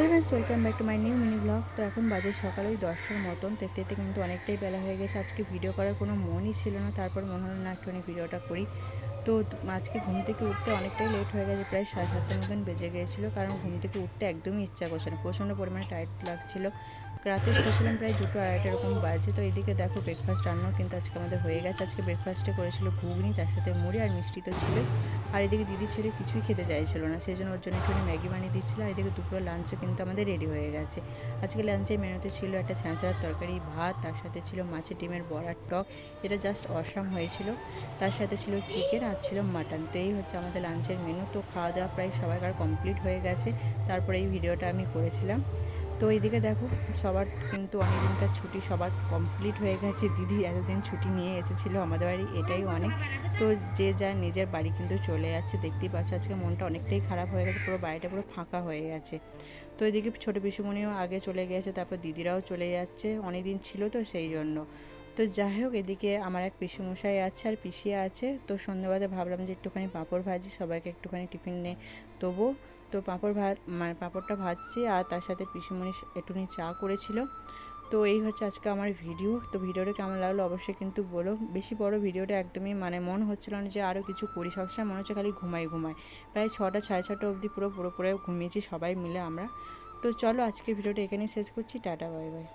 Hello friends welcome back to my new mini blog. তো এখন বাজে সকাল ওই দশটার মতন। দেখতে দেখতে কিন্তু অনেকটাই বেলা হয়ে গেছে। আজকে ভিডিও করার কোনো মনই ছিল না। তারপর মনে হলো, না, একটুখানি ভিডিওটা করি। তো আজকে ঘুম থেকে উঠতে অনেকটাই লেট হয়ে গেছে। প্রায় সাড়ে সাতটার মতন বেজে গিয়েছিল কারণ ঘুম থেকে উঠতে একদমই ইচ্ছা করছে না। প্রচণ্ড পরিমাণে টাইট লাগছিল। রাতে শুয়েছিলাম প্রায় দুটো আড়াইটা এরকম বাজে। তো এদিকে দেখো ব্রেকফাস্ট রান্নাও কিন্তু আজকে আমাদের হয়ে গেছে। আজকে ব্রেকফাস্টে করেছিল ঘুগনি, তার সাথে মুড়ি আর মিষ্টি তো ছিল আর এদিকে দিদি ছেলে কিছুই খেতে চাইছিল না, সেই জন্য ওর জন্য একটু ম্যাগি বানিয়ে দিচ্ছিল। আর এদিকে দুপুরে লাঞ্চও কিন্তু আমাদের রেডি হয়ে গেছে। আজকে লাঞ্চের মেনুতে ছিল একটা ছ্যাঁচড়ার তরকারি, ভাত, তার সাথে ছিল মাছের ডিমের বড়ার টক। এটা জাস্ট অসাম হয়েছিল। তার সাথে ছিল চিকেন আর ছিল মাটন তো এই হচ্ছে আমাদের লাঞ্চের মেনু তো খাওয়া দাওয়া প্রায় সবাইকার কমপ্লিট হয়ে গেছে। তারপরে এই ভিডিওটা আমি করেছিলাম। তো এইদিকে দেখো, সবার কিন্তু অনেকদিনকার ছুটি, সবার কমপ্লিট হয়ে গেছে। দিদি এতদিন ছুটি নিয়ে এসেছিল আমাদের বাড়ি, এটাই অনেক। তো যে যার নিজের বাড়ি কিন্তু চলে যাচ্ছে, দেখতেই পাচ্ছ আজকে মনটা অনেকটাই খারাপ হয়ে গেছে, পুরো বাড়িটা পুরো ফাঁকা হয়ে গেছে। তো এদিকে ছোটো পিসুমণিও আগে চলে গেছে তারপর দিদিরাও চলে যাচ্ছে অনেক দিন ছিল তো সেই জন্য। তো যাই হোক, এদিকে আমার এক পিসুমশাই আছে আর পিসিয়া আছে। তো সন্ধ্যেবেলাতে ভাবলাম যে একটুখানি পাঁপড় ভাজি, সবাইকে একটুখানি টিফিন নে দেবো তো পাঁপড় ভাত মানে পাঁপড়টা ভাজছি আর তার সাথে পিসিমণি একটুখানি চা করেছিল। তো এই হচ্ছে আজকে আমার ভিডিও। তো ভিডিওটা কেমন লাগল অবশ্যই কিন্তু বলো। বেশি বড় ভিডিওটা একদমই মানে মন হচ্ছিল না যে আরও কিছু করি। সবসময় মনে হচ্ছে খালি ঘুমাই ঘুমাই। প্রায় ছটা, সাড়ে ছটা অবধি পুরো পুরো পুরো ঘুমিয়েছি সবাই মিলে আমরা। তো চলো আজকের ভিডিওটা এখানেই শেষ করছি। Tata, bye bye.